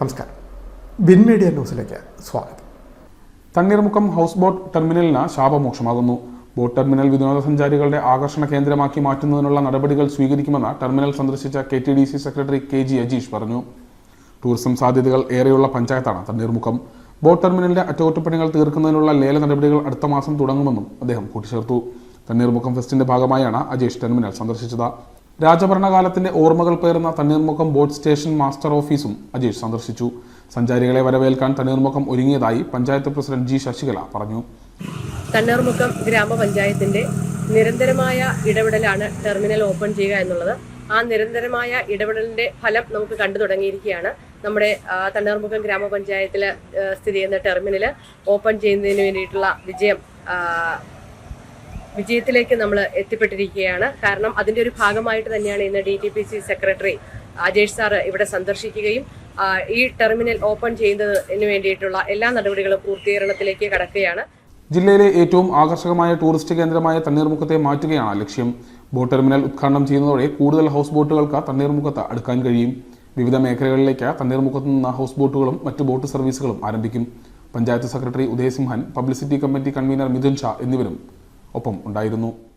നമസ്കാരം. Bin media ന്യൂസിലേക്ക് സ്വാഗതം. തണ്ണീർമുക്കം ഹൗസ് ബോട്ട് ടെർമിനലിന് ശാപമോക്ഷമാകുന്നു. ബോട്ട് ടെർമിനൽ വിനോദസഞ്ചാരികളുടെ ആകർഷണ കേന്ദ്രമാക്കി മാറ്റുന്നതിനുള്ള നടപടികൾ സ്വീകരിക്കുമെന്ന് ടെർമിനൽ സന്ദർശിച്ച K T D C secretary K G Ajeesh പറഞ്ഞു. ടൂറിസം സാധ്യതകൾ ഏറെയുള്ള പഞ്ചായത്താണ് തണ്ണീർമുഖം ബോട്ട് ടെർമിനലിന്റെ അറ്റകുറ്റപ്പണികൾ തീർക്കുന്നതിനുള്ള ലേല നടപടികൾ അടുത്ത മാസം തുടങ്ങുമെന്നും അദ്ദേഹം കൂട്ടിച്ചേർത്തു. തണ്ണീർമുഖം ഫെസ്റ്റിന്റെ ഭാഗമായാണ് അജീഷ് ടെർമിനൽ സന്ദർശിച്ചത്. രാജഭരണകാലത്തിന്റെ ഓർമ്മകൾ പേർന്ന തണ്ണീർമുഖം ബോട്ട് സ്റ്റേഷൻ മാസ്റ്റർ ഓഫീസും അജീഷ് സന്ദർശിച്ചു. സഞ്ചാരികളെ വരവേൽക്കാൻ തണ്ണീർമുഖം ഒരുങ്ങിയതായി പഞ്ചായത്ത് പ്രസിഡന്റ് ജി ശശികല പറഞ്ഞു. തണ്ണീർമുഖം ഗ്രാമപഞ്ചായത്തിന്റെ നിരന്തരമായ ഇടപെടലാണ് ടെർമിനൽ ഓപ്പൺ ചെയ്യുക എന്നുള്ളത്. ആ നിരന്തരമായ ഇടപെടലിന്റെ ഫലം നമുക്ക് കണ്ടു തുടങ്ങിയിരിക്കുകയാണ്. നമ്മുടെ തണ്ണീർമുഖം ഗ്രാമപഞ്ചായത്തിൽ സ്ഥിതി ചെയ്യുന്ന ടെർമിനൽ ഓപ്പൺ ചെയ്യുന്നതിന് വേണ്ടിയിട്ടുള്ള വിജയം വിജയത്തിലേക്ക് നമ്മൾ എത്തിപ്പെട്ടിരിക്കുകയാണ്. കാരണം അതിന്റെ ഒരു ഭാഗമായിട്ട് തന്നെയാണ് ഇന്ന് D T P C secretary Ajesh sir ഇവിടെ സന്ദർശിക്കുകയും ഈ ടെർമിനൽ ഓപ്പൺ ചെയ്യുന്നതിന് വേണ്ടിയിട്ടുള്ള എല്ലാ നടപടികളും പൂർത്തീകരണത്തിലേക്ക് കടക്കുകയാണ്. ജില്ലയിലെ ഏറ്റവും ആകർഷകമായ ടൂറിസ്റ്റ് കേന്ദ്രമായ തണ്ണീർമുഖത്തെ മാറ്റുകയാണ് ലക്ഷ്യം. ബോട്ട് ടെർമിനൽ ഉദ്ഘാടനം ചെയ്യുന്നതോടെ കൂടുതൽ ഹൗസ് ബോട്ടുകൾക്ക് തണ്ണീർമുഖത്ത് അടുക്കാൻ കഴിയും. വിവിധ മേഖലകളിലേക്ക് തണ്ണീർമുഖത്ത് നിന്ന് ഹൗസ് ബോട്ടുകളും മറ്റ് ബോട്ട് സർവീസുകളും ആരംഭിക്കും. Panchayat secretary Udayasimhan publicity committee convener Mithun Shah എന്നിവരും ഒപ്പം ഉണ്ടായിരുന്നു.